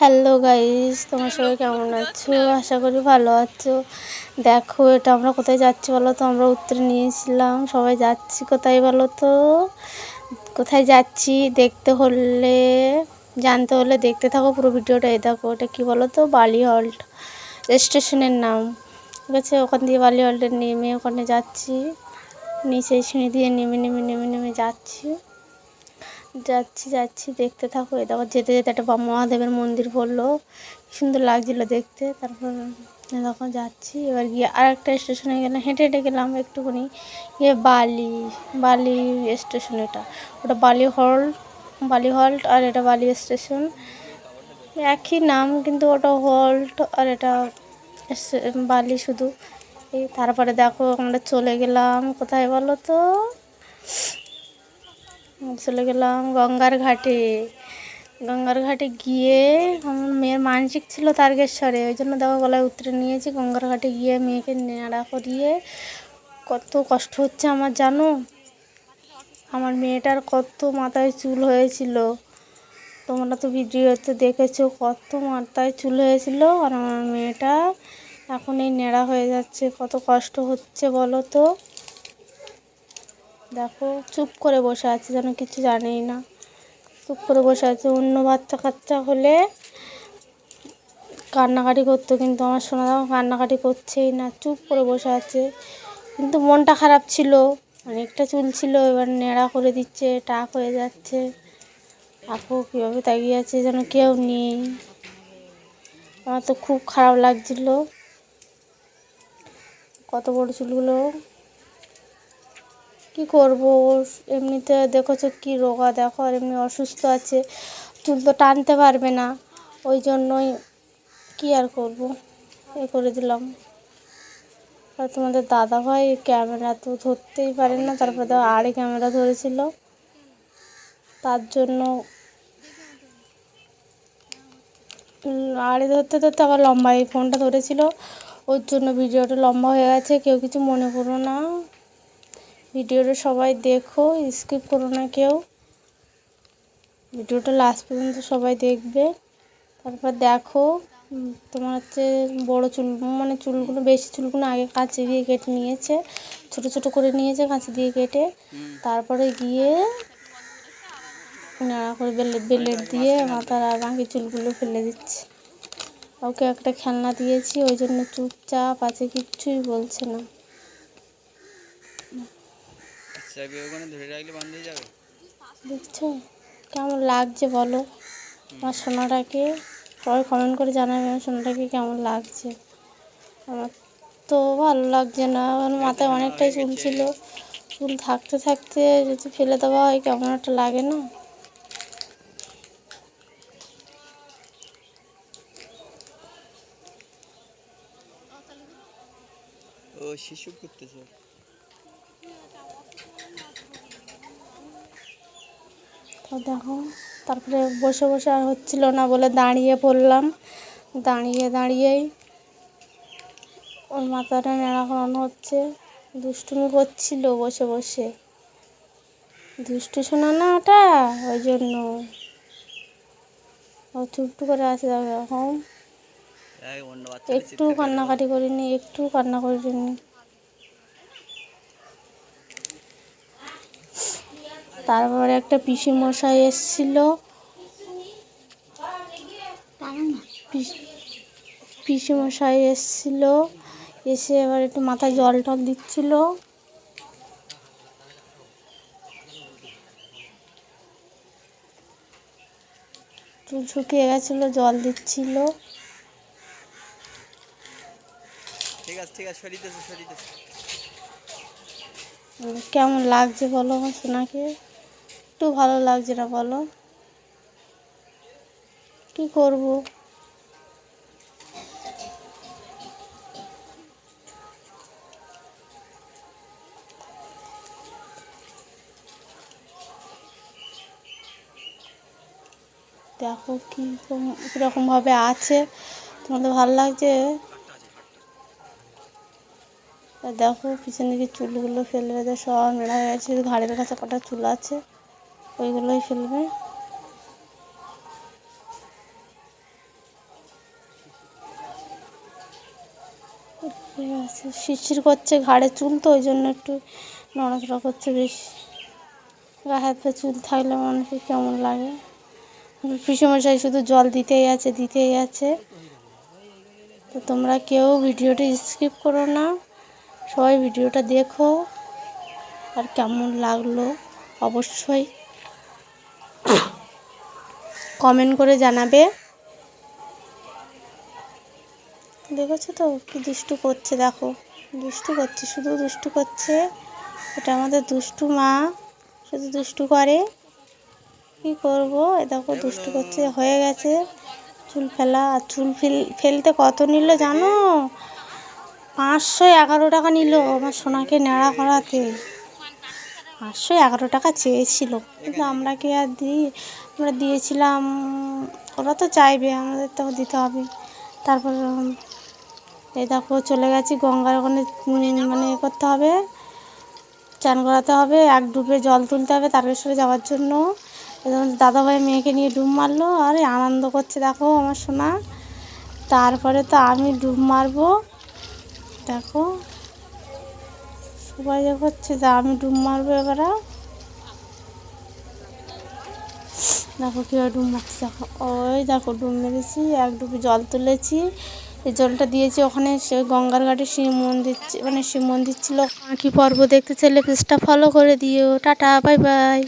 Hello guys তোমার সবাই কেমন আছো? আশা করি ভালো আছো। দেখো, এটা আমরা কোথায় যাচ্ছি বলো তো? আমরা উত্তরে নিয়েছিলাম। সবাই যাচ্ছি কোথায় বলো তো? কোথায় যাচ্ছি দেখতে হলে, জানতে হলে দেখতে থাকো পুরো ভিডিওটা। এই দেখো, এটা কী বলো তো? বালি হল্ট স্টেশনের নাম। ঠিক আছে? ওখান দিয়ে বালি হল্টে নেমে ওখানে যাচ্ছি। নিচে সিঁড়ি দিয়ে নেমে নেমে নেমে নেমে যাচ্ছি। যাচ্ছি যাচ্ছি, দেখতে থাকো। এই দেখো, যেতে যেতে একটা মহাদেবের মন্দির পড়ল। সুন্দর লাগছিল দেখতে। তারপর দেখো, যাচ্ছি। এবার গিয়ে আর একটা স্টেশনে গেলাম হেঁটে হেঁটে গেলাম একটুখানি। গিয়ে বালি বালি স্টেশন এটা। ওটা বালি হল্ট বালি হল্ট আর এটা বালি স্টেশন একই নাম, কিন্তু ওটা হল্ট আর এটা বালি শুধু। এই তারপরে দেখো, আমরা চলে গেলাম। কোথায় বলো তো? চলে গেলাম গঙ্গার ঘাটে। গঙ্গার ঘাটে গিয়ে আমার মেয়ের মানসিক ছিল তারকেশ্বরে, ওই জন্য দেখো গলায় উতরে নিয়েছি, গঙ্গার ঘাটে গিয়ে মেয়েকে নেড়া করিয়ে কত কষ্ট হচ্ছে আমার জানো? আমার মেয়েটার কত মাথায় চুল হয়েছিল। তোমরা তো ভিডিওতে দেখেছ কত মাথায় চুল হয়েছিল, আর আমার মেয়েটা এখন এই নেড়া হয়ে যাচ্ছে, কত কষ্ট হচ্ছে বলো তো? দেখো, চুপ করে বসে আছে, যেন কিছু জানেই না। চুপ করে বসে আছে, অন্য বাচ্চা কাচ্চা হলে কান্নাকাটি করতো কিন্তু আমার শোনা দাও কান্নাকাটি করছেই না, চুপ করে বসে আছে। কিন্তু মনটা খারাপ ছিল, অনেকটা চুল ছিল, এবার নেড়া করে দিচ্ছে, টাক হয়ে যাচ্ছে। আপু, কীভাবে তাকিয়ে আছে যেন কেউ নেই। আমার তো খুব খারাপ লাগছিল। কত বড় চুলগুলো। কি করব? এমনিতে দেখেছ কি রোগা, দেখো, আর এমনি অসুস্থ আছে। চুল তো টানতে পারবে না। ওই জন্যই কি আর করব? এ করে দিলাম। আর তোমাদের দাদা ভাই ক্যামেরা তো ধরতেই পারে না, তারপরে তো আড়ে ক্যামেরা ধরেছিল। তার জন্য আড়ে ধরতে ধরতে আবার লম্বা এই ফোনটা ধরেছিল। ওর জন্য ভিডিওটা লম্বা হয়ে গেছে, কেউ কিছু মনে করো না। ভিডিওটা সবাই দেখো স্কিপ করো না কেউ। ভিডিওটা লাস্ট পর্যন্ত সবাই দেখবে। তারপর দেখো তোমার হচ্ছে বড়ো চুল মানে চুলগুলো, বেশি চুলগুলো আগে কাঁচি দিয়ে কেটে নিয়েছে। ছোট ছোট করে নিয়েছে কাঁচি দিয়ে কেটে। তারপরে গিয়ে নাড়া করে বেলেট বেলেট দিয়ে মাথার আর বাকি চুলগুলো ফেলে দিচ্ছে। ওকে একটা খেলনা দিয়েছি, ওই জন্য চুপচাপ আছে, কিচ্ছুই বলছে না। চাবি ওখানে ধরে রাখলে বন্ধ যাবে। দেখছ কেমন লাগছে বলো? আমার সোনাটাকে সবাই কমেন্ট করে জানাবে আমার সোনাটাকে কেমন লাগছে? আমার তো ভালো লাগছে না আমার মাথায় অনেকটাই চুল ছিল। চুল থাকতে থাকতে যদি ফেলে দেওয়া হয় কেমন একটা লাগে না? ও শিশু করতেছে। তো দেখো তারপরে বসে বসে আর হচ্ছিল না বলে দাঁড়িয়ে পড়লাম। দাঁড়িয়ে দাঁড়িয়েই ওর মাথাটা নেড়া করানো হচ্ছে। দুষ্টুমি করছিল বসে বসে। দুষ্টু শোনা না ওটা? ওই জন্য। ও চুপটু করে আছে দেখো এখন। একটু কান্নাকাটি করিনি একটু কান্না করিনি। তারপরে একটা পিসি মশাই এসছিল। মশাই এসছিল এসে এবার একটু মাথায় জল টল দিচ্ছিল। চুল শুকিয়ে গেছিল জল দিচ্ছিল। ঠিক আছে ঠিক আছে সরিতেছে সরিতেছে কেমন লাগছে বলো আমার সোনাকে? একটু ভালো লাগছে না, বলো। কি করব? দেখো কি কীরকম ভাবে আছে। তোমাদের ভালো লাগছে? দেখো, পিছনে দিকে চুলগুলো ফেলে রেখে সব মেলা হয়ে গেছে ঘাড়ের কাছে কটা চুল আছে। ওইগুলোই ফেলবে। শিরশির করছে ঘাড়ে চুল তো, ওই জন্য একটু নড়াচড়া করছে বেশ। গায়ে হাতে চুল থাকলে মানুষকে কেমন লাগে? পিসুমশাই শুধু জল দিতেই আছে দিতেই আছে। তো তোমরা কেউ ভিডিওটি স্কিপ করো না। সবাই ভিডিওটা দেখো। আর কেমন লাগল? অবশ্যই কমেন্ট করে জানাবে। দেখেছ তো কি দুষ্টু করছে, দেখো। দুষ্টু করছে, শুধু দুষ্টু করছে। এটা আমাদের দুষ্টু মা, শুধু দুষ্টু করে। কি করব? এ দেখো দুষ্টু করছে, হয়ে গেছে। চুল ফেলা, আর চুল ফেল, ফেলতে কত নিল জানো? পাঁচশো এগারো টাকা নিল, আমার সোনাকে নেড়া করাতে। পাঁচশো এগারো টাকা চেয়েছিল। কিন্তু আমরা কি আর দিই? আমরা দিয়েছিলাম ওরা তো চাইবে আমাদের তো দিতে হবে। তারপর এই দেখো চলে গেছি গঙ্গার ওখানে উম, মানে এ করতে হবে চান করাতে হবে এক ডুবে জল তুলতে হবে তারকেশ্বরে যাওয়ার জন্য। দাদাভাই মেয়েকে নিয়ে ডুব মারলো আরে আনন্দ করছে দেখো আমার সোনা। তারপরে তো আমি ডুব মারবো দেখো। সবাই করছে যে আমি ডুম মারবো এবার। দেখো কীভাবে ডুম মারছি। দেখো ওই দেখো ডুম মেরেছি, এক ডুবি জল তুলেছি। এই জলটা দিয়েছি ওখানে, সে গঙ্গার ঘাটে শিব মন্দির মানে শিব মন্দির ছিল। কি পর্ব দেখতে চাইলে পেজটা ফলো করে দিও। Tata bye bye